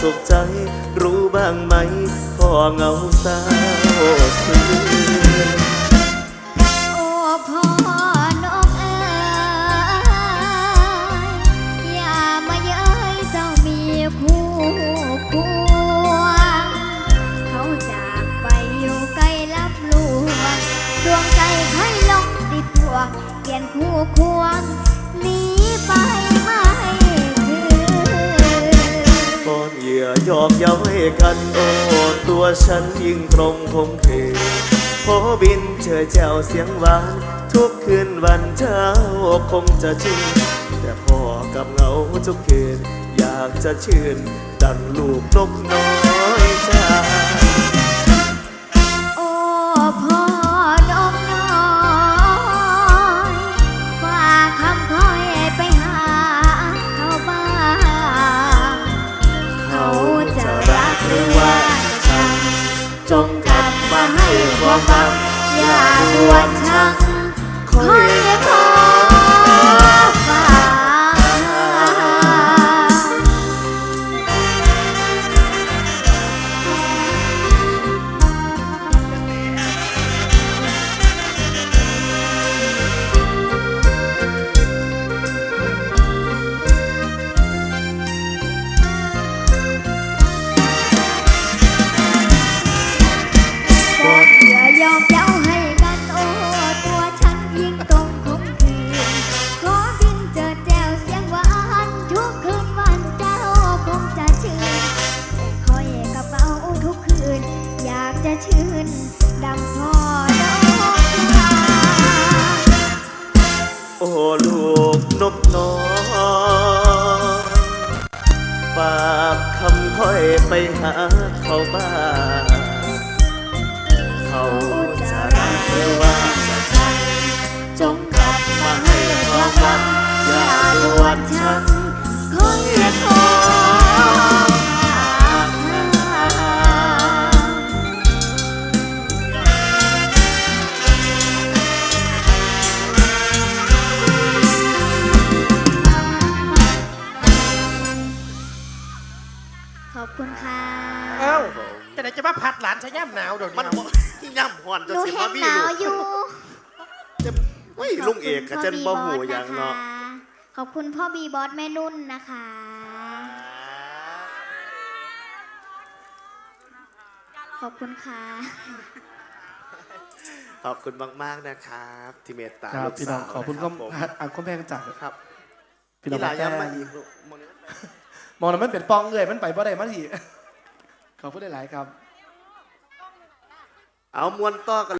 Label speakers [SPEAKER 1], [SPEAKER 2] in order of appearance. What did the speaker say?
[SPEAKER 1] สุขใจรู้บ้างไหมพ่อเหงาเศร้าซึ้ง
[SPEAKER 2] โอ้พ่อนกเอ๋ยอย่ามาเย้ยเจ้ามีคู่ควงเขาจากไปอยู่ไกลลับลวงดวงใจใครลงติดตัวเปลี่ยนคู่ควงหนีไป
[SPEAKER 1] ยอหยอกเย้าให้กันโอ้ตัวฉันยิ่งตรงคงเทพอบินเจอแจวเสียงหวาน ทุกคืนวันเช้าคงจะชื่น แต่พ่อกับเงาทุกคืน อยากจะชื่น ดังลูกนกน้อย
[SPEAKER 2] กลับมาให้บ่ฟังอย่าปวดชังคอยคอย
[SPEAKER 1] ไปหาเขาบ้างเขาจะรักเธอว่า อ
[SPEAKER 2] บคุณค่ะ
[SPEAKER 3] เอ้าจะไหนจะมาพัดหลานชะย่ำหนาวเดี๋ยวนี้
[SPEAKER 1] มัน
[SPEAKER 3] เอา
[SPEAKER 1] บ่ที่ย่ำหอน
[SPEAKER 2] ห
[SPEAKER 1] จะ
[SPEAKER 2] นู
[SPEAKER 1] สิ
[SPEAKER 2] เห็
[SPEAKER 1] มานมี
[SPEAKER 2] หนา
[SPEAKER 1] ลู
[SPEAKER 2] ว
[SPEAKER 1] ก
[SPEAKER 2] อยู่
[SPEAKER 1] จะเฮ้ยลุงเอกกับเจนบ่หูอย่างเนาะ
[SPEAKER 2] ขอบคุณพ่อบีบอสแม่นุ่นนะคะ ขอบคุณค่ะ
[SPEAKER 1] ขอบคุณมาก ๆ นะครับ ที่เมตตา
[SPEAKER 4] ครับ
[SPEAKER 1] ลูก
[SPEAKER 4] พี่น้อง
[SPEAKER 1] สาว
[SPEAKER 4] ขอบคุณ
[SPEAKER 1] นะ
[SPEAKER 4] ก็
[SPEAKER 1] ผม
[SPEAKER 4] อะก็แพงจาก
[SPEAKER 1] ครับ
[SPEAKER 4] พี่น้อง
[SPEAKER 1] หลาย
[SPEAKER 4] แพ
[SPEAKER 1] ย้ำมา
[SPEAKER 4] ง
[SPEAKER 1] อีกลูกมองนี้
[SPEAKER 4] มองแล้วมันเป็นปองเลยมันไปบ่ได้มาทีขอพูดได้หลายๆครับ
[SPEAKER 1] เอามวนต่อกัน